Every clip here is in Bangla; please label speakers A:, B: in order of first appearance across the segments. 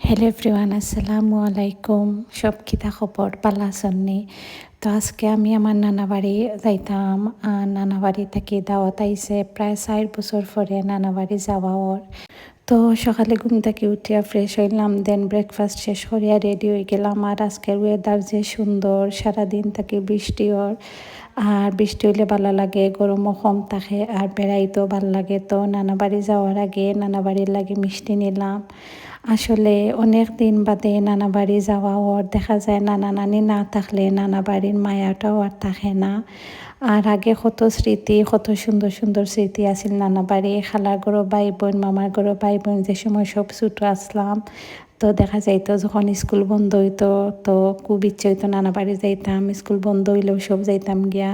A: হ্যালো এভরিওয়ান আসসালামু আলাইকুম সব কিতা খবর পালা সন্নি তো আজকে আমি আমার নানা বাড়ি যাইতাম নানা বাড়ি থেকে দাওয়াত আইসে প্রায় চার বছর পরে নানা বাড়ি যাওয়া ওর তো সকালে ঘুম থেকে উঠিয়া ফ্রেশ হইলাম দেন ব্রেকফাস্ট শেষ করিয়া রেডি হয়ে গেলাম, আর আজকের ওয়েদার যে সুন্দর, সারাদিন থেকে বৃষ্টি ওর আর বৃষ্টি হইলে ভালো লাগে, গরমও কম থাকে, আর বেড়াইতেও ভালো লাগে। তো নানা বাড়ি যাওয়ার আগে নানা বাড়ির লাগে মিষ্টি নিলাম। আসলে অনেক দিন বাদে নানা বাড়ি যাওয়া ওর দেখা যায় নানা নানি না থাকলে নানা বাড়ির মায়াটাও আর থাকে না। আর আগে কত স্মৃতি, কত সুন্দর সুন্দর স্মৃতি আছিল নানা বাড়ি। খালার গরো ভাই বোন মামার গরো ভাই বোন যে সময় সব ছুটো আসলাম, তো দেখা যাইতো যখন স্কুল বন্ধ হইতো, তো খুব ইচ্ছে হইতো নানা বাড়ি যাইতাম, স্কুল বন্ধ হইলেও সব যাইতাম গিয়া।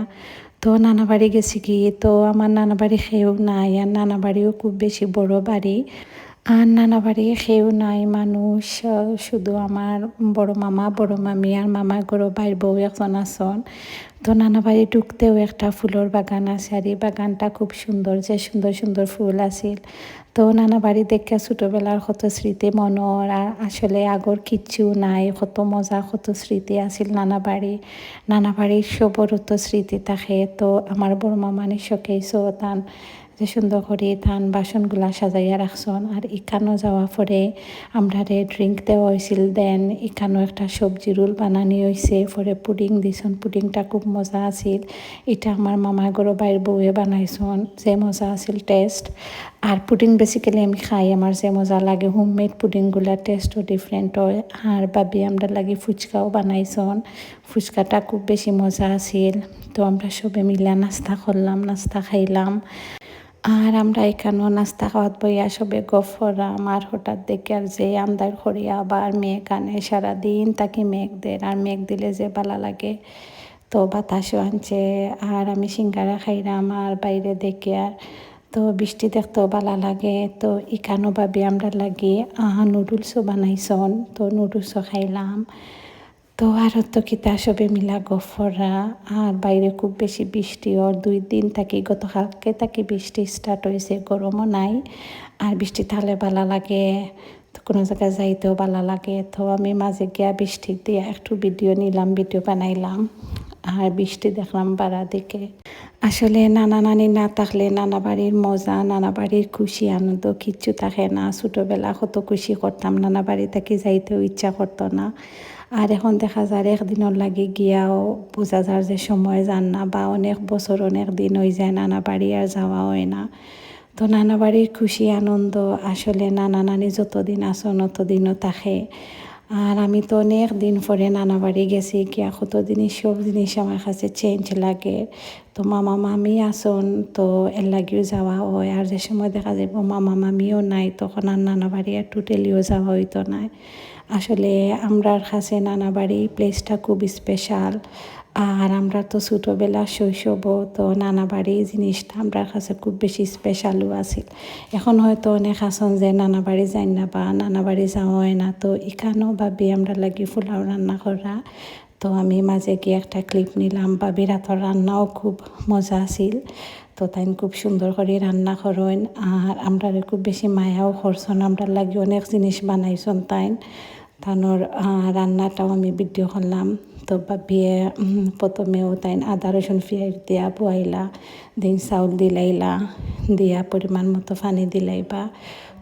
A: তো নানা বাড়ি গেছি কি? তো আমার নানা বাড়ি খেয়েও নাই, আর নানা বাড়িও খুব বেশি বড় বাড়ি। আর নানা বাড়ি খেয়েও নাই, মানুষ, শুধু আমার বড় মামা, বড় মামি আর মামার গরো বাইর বউ এখন আসন তো নানা বাড়ি ঢুকতেও একটা ফুলের বাগান আছে আর এই বাগানটা খুব সুন্দর, যে সুন্দর সুন্দর ফুল আছিল। তো নানা বাড়ি দেখে ছোটোবেলার কত স্মৃতি মনৰ আর আসলে আগর কিচ্ছু নাই, কত মজা, কত স্মৃতি আছিল নানা বাড়ি। নানা বাড়ির সবরও তো স্মৃতি থাকে। তো আমার বড় মামা নিশকেই তান যে সুন্দর করে ধান বাসনগুলা সাজাইয়া রাখছন আর ইখানো যাওয়া পরে আমরা রে ড্রিঙ্ক দেওয়া হয়েছিল দেন ইখানো একটা সবজি রোল বানানি হয়েছে পরে পুডিং দিছন পুডিংটা খুব মজা আছিল। এটা আমার মামা গরো বাইর বউয়ে বানাইছন যে মজা আছিল টেস্ট আর পুডিং বেসিক্যালি আমি খাই। আমার যে মজা লাগে হোমমেড পুডিংগুলার টেস্টও ডিফারেন্ট হয়। আর বাবি আমরা লাগে ফুচকাও বানাইছন ফুচকাটা খুব বেশি মজা আছিল। তো আমরা সবে মিলা নাস্তা করলাম। নাস্তা খাইলাম। আর আমরা এখানেও নাস্তা খাওয়াত বইয়া সবে গফরাম আর হঠাৎ দেখে আর যে আন্দার করিয়া আবার মেঘ আনে সারাদিন তাকে মেঘ দেয় আর মেঘ দিলে যে ভালো লাগে, তো বাতাসও আনছে। আর আমি সিঙ্গারা খাইলাম আর বাইরে দেখে আর, তো বৃষ্টি দেখতেও ভালো লাগে। তো ইখানো ভাবি আমরা লাগি, আহা, নুডলসও বানাইছন তো নুডলসও খাইলাম। তো আর তো কিতা সবে মিলা গফরা আর বাইরে খুব বেশি বৃষ্টি, ওর দুই দিন থাকি, গতকালকে থাকি বৃষ্টি স্টার্ট হয়েছে, গরমও নাই। আর বৃষ্টি থাকলে ভালো লাগে, তো কোনো জায়গায় যাইতেও ভালো লাগে। তো আমি মাঝে গিয়া বৃষ্টি দিয়ে একটু ভিডিও নিলাম ভিডিও বানাইলাম। আর বৃষ্টি দেখলাম বাড়া দিকে। আসলে নানা নানি না থাকলে নানা বাড়ির মজা, নানা বাড়ির খুশি, আনন্দ কিচ্ছু থাকে না। ছোটোবেলা কত খুশি করতাম, নানা বাড়ি থেকে যাইতেও ইচ্ছা করতো না। আর এখন দেখা যায় একদিনের লাগে গিয়াও বোঝা যার যে সময় যান না বা অনেক বছর অনেক দিন হয়ে যায়, নানা বাড়ি আর যাওয়া হয় না। তো নানা বাড়ির খুশি, আনন্দ, আসলে নানা নানি যতদিন আসন ততদিনও থাকে। আর আমি তো অনেক দিন পরে নানা বাড়ি গেছি এখন কত জিনিস, সব জিনিস আমার কাছে চেঞ্জ লাগে। তো মামা মামি আসুন, তো এর লাগেও যাওয়া হয়। আর যে সময় দেখা যাব মামা মামিও নাই, তখন আর নানা বাড়ি আর টোটালিও যাওয়া হইতো না। আসলে আমরার কাছে নানা বাড়ি প্লেসটা খুব স্পেশাল আর আমরা তো ছোটোবেলা শৈশব, তো নানা বাড়ি জিনিসটা আমরা কাছে খুব বেশি স্পেশালও আছিল। এখন হয়তো অনেক আসন যে নানা বাড়ি যাই না বা নানা বাড়ি যাওয়া হয় না, তো এখানেও ভাবি আমরা লাগি ফুলাও রান্না করা। তো আমি মাঝে গিয়ে একটা ক্লিপ নিলাম বাবির হাতের রান্নাও খুব মজা আছিল। তো তাই খুব সুন্দর করে রান্না করেন। আর আমরা খুব বেশি মায়াও করছেন, আমরা লাগি অনেক জিনিস বানাইছেন তাই। তানোর রান্নাটাও আমি ভিডিও করলাম। তো বাবিয়ে প্রথমেও তাই আদা, রসুন ফিয়ার দিয়া বয়াইলা, দিন চাউল দিলাইলা, দিয়া পরিমাণ মতো পানি দিলাইবা।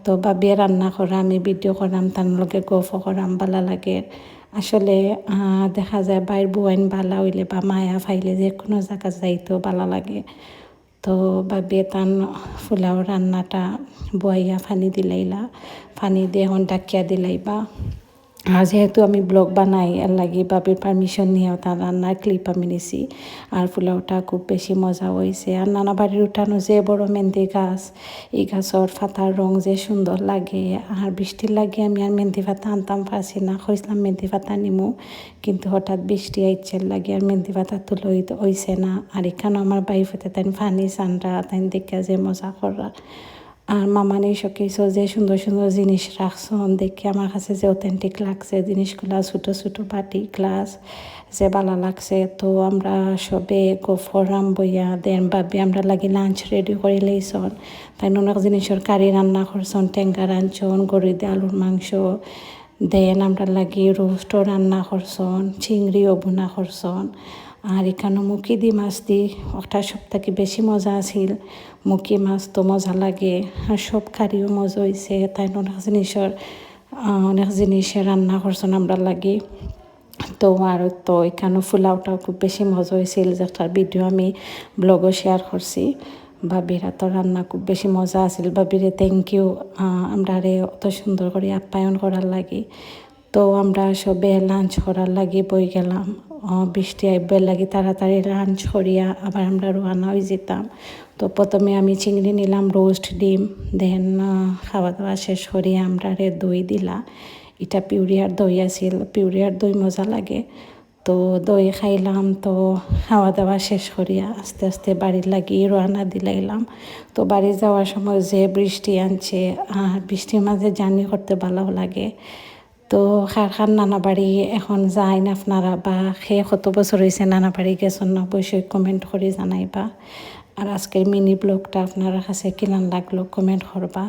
A: তো বাবিয়ে রান্না করা, আমি ভিডিও করাম তার গফ করাম বালা লাগে। আসলে দেখা যায় বাইর বুয়াইন বালা হইলে বা মায়া ফাইলে যে কোনো জায়গা যাইতেও বালা লাগে। তো বাবিয়ে তান ফুলাও রান্নাটা বয়াইয়া ফানি দিলাইলা। ফানি দিয়ে এখন ডাকিয়া দিলাইবা। আর যেহেতু আমি ব্লগ বানাই আর লাগি বাবির পারমিশন নিয়েও তার রান্নার ক্লিপ আমি নিছি। আর পোলাওটা খুব বেশি মজা হয়েছে আর নানা বাড়ির উঠানো যে বড় মেহেন্দি গাছ, এই গাছর ফাতার রং যে সুন্দর লাগে, আর বৃষ্টির লাগে আমি আর মেহেন্দি ফাতা আনতাম পারছি না। খুঁজলাম মেহেন্দি ফাতা নিমু, কিন্তু হঠাৎ বৃষ্টি আইচ্ছে লাগে আর মেহেন্দি ফাতা তুলো হইছে না। আর এখানেও আমার বাই ফেতে তাই ফানি সানরা তাই দেখে যে মজা করা। আর মামানি কিছু যে সুন্দর সুন্দর জিনিস রাখছন দেখে আমার কাছে যে অথেন্টিক লাগছে, জিনিসগুলা ছোটো ছোটো বাটি গ্লাস যে ভালো লাগছে, তো আমরা সবে গফরাম বইয়া, দেন ভাবি আমরা লাগি লাঞ্চ রেডি করে লইছন তাই অনেক জিনিসের কারি রান্না করছন টেঙ্গা রাঁধছন গড়ি দিয়ে আলুর মাংস, দেন আমরা লাগি রোস্টও রান্না করছন চিংড়িও বোনা করছন আর এখানে মুখি দি মাছ দি একটা সপ্তাহে বেশি মজা আছিল। মুখি মাছ তো মজা লাগে, আর সব কারিও মজা হয়েছে তাই অনেক জিনিসের অনেক জিনিসে রান্না করছেন আমরা লাগি। তো আর তো এখানে ফুলাওটাও খুব বেশি মজা হয়েছিল যেটার ভিডিও আমি ব্লগও শেয়ার করছি। বাবিরা তো রান্না খুব বেশি মজা আছিল, বাবিরে থ্যাংক ইউ আমরা রে অত সুন্দর করে আপ্যায়ন করার লাগি। তো আমরা সবে লাঞ্চ করার লাগি বই গেলাম। বৃষ্টি আইবার লাগি তাড়াতাড়ি রান করিয়া আবার আমরা রোয়ানা হয়ে যেতাম। তো প্রথমে আমি চিংড়ি নিলাম, রোস্ট, ডিম, দেন খাওয়া দাওয়া শেষ করিয়া আমরা রে দই দিলা এটা পিউরিয়ার দই আছিল, পিউরিয়ার দই মজা লাগে। তো দই খাইলাম, তো খাওয়া দাওয়া শেষ করিয়া আস্তে আস্তে বাড়ির লাগি রওনা দিলাইলাম। তো বাড়ি যাওয়ার সময় যে বৃষ্টি আনছে আর বৃষ্টির মাঝে জার্নি করতে ভালো লাগে। তো খারখান খার নানা এখন যায় না আপনারা বা সেই কত বছর হয়েছে নানা বাড়ি গেছেন না অবশ্যই কমেন্ট করে জানাইবা আর আজকের মিনি ব্লগটা আপনার কাছে কিলান লাগল কমেন্ট করবা